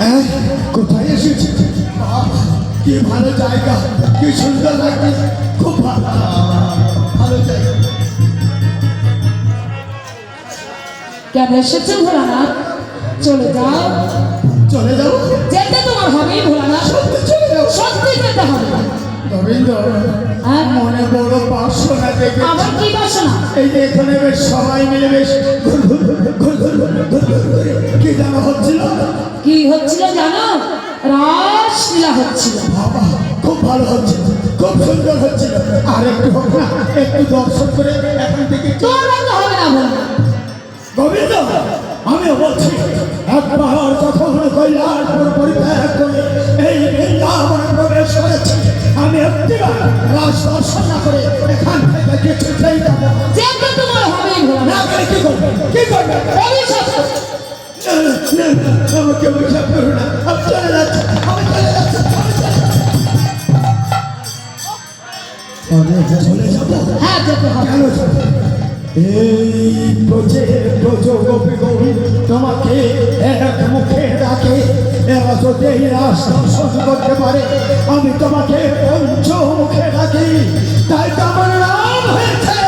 হ্যাঁ? কোথায় এসেছি? কি ভালো জায়গা কি সুন্দর লাগছে। খুব ভালো। ভালো জায়গা। কেন এসেছে ভোলানাথ? চলে যাও। চলে যাব যেতে তোমার হবেই ভোলানাথ। সত্যি চলে যাব সত্যি যেতে হবে। গোবিন্দ হ্যাঁ মনে বড় বাসনা দেখে আবার কি বাসনা এই যে এখানে বেশ সবাই মিলে বেশ কি জানা হচ্ছিল কি হচ্ছিল জানো রাসলীলা হচ্ছিল বাবা খুব ভালো হচ্ছে খুব সুন্দর হচ্ছে আর একটু হোক না একটু দর্শন করে এখান থেকে তোর মতো হবে না গোবিন্দ আমিও বলছি একবার যখন কৈলাসপুর পরিত্যাগ আমি একটিবার রাস দর্শন না করে এখান থেকে কিছুতেই যাব। না। যেতে তোমার ভোলানাথ না করে কি করবে? কি করবে? না, আমাকে অভিশাপ করো না। আমি চলে যাচ্ছি আমি চলে যাচ্ছি চলে যাব। হ্যাঁ যেতে হবে। কেন যাব? এই প্রজে প্রজ গোপী গৌরী তোমাকে এক মুখে ডাকে। এরা যদি এই রাস দর্শন করতে পারে, আমি তোমাকে পঞ্চ মুখে ডাকি তাই তো আমার নাম হয়েছে।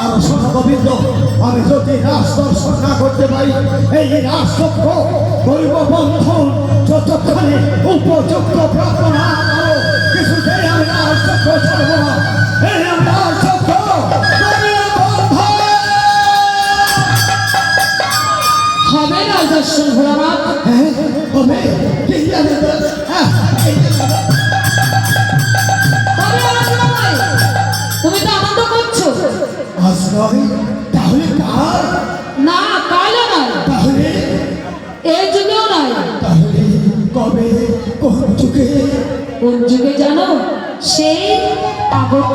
আর শোনো গোবিন্দ আমি যদি রাস দর্শন না করতে পারি, এই রাষ্ট্র গরিব বন্ধন, যতক্ষণে উপযুক্ত প্রাপ্ত না করো, কিছুতেই আমি রাষ্ট্র ছাড়বো না তুমি তো আনন্দ করছ। আজ নয় তাহলে কার? না কালও নয়। তাহলে? এই যুগেও নয়। তাহলে কবে? কোন যুগে? কোন যুগে জানো? সেই আগত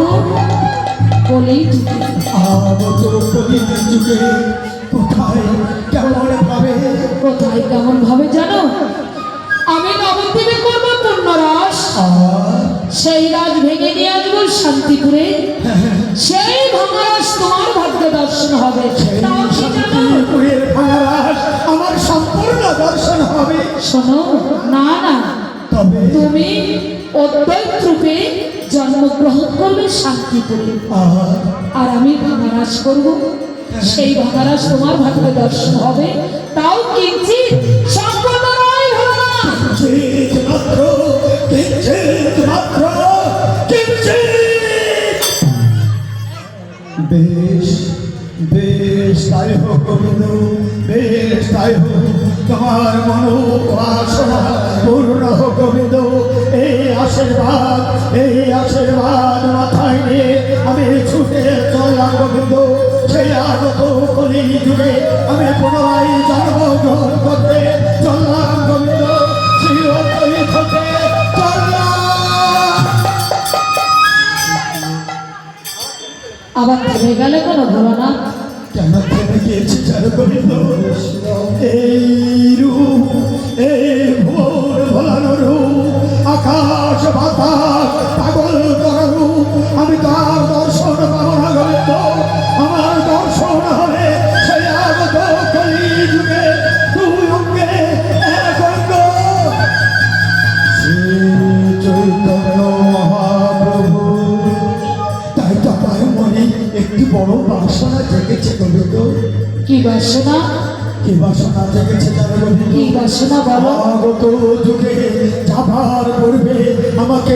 বলেই যুগে। আগত কলির যুগে কোথায় কেমন ভাবে? কোথায় কেমন ভাবে জানো? আমি নবদ্বীপে করব পূর্ণরস সেই রাজ ভেঙে নিয়ে আসব শান্তিপুরে। সেই ভাঙারস তোমার ভাগ্য দর্শন হবে। আমার সম্পূর্ণ দর্শন হবে। শোনো না না। তবে তুমি অদ্বৈত রূপে জন্মগ্রহণ করবে শান্তিপুরে। আর আমি ভাঙারাস করব। সেই ভাঙারাস তোমার ভাগ্য দর্শন হবে। তাও কিঞ্চিত সম্পূর্ণ কিঞ্চিত মাত্র কিঞ্চিত মাত্র কিঞ্চিত বেশ বেশ, তাই হোক গোবিন্দ বেশ, তাই হোক। তোমার মনোবাসনা পূর্ণ হোক গোবিন্দ এই আশীর্বাদ এই আশীর্বাদ। আবার থেমে গেলে কোনো ধারণা আকাশ বাতাস বাসনা। কি বাসনা জেগেছে তার কি বাসনা বলো। আগত যুগে যাবার পূর্বে আমাকে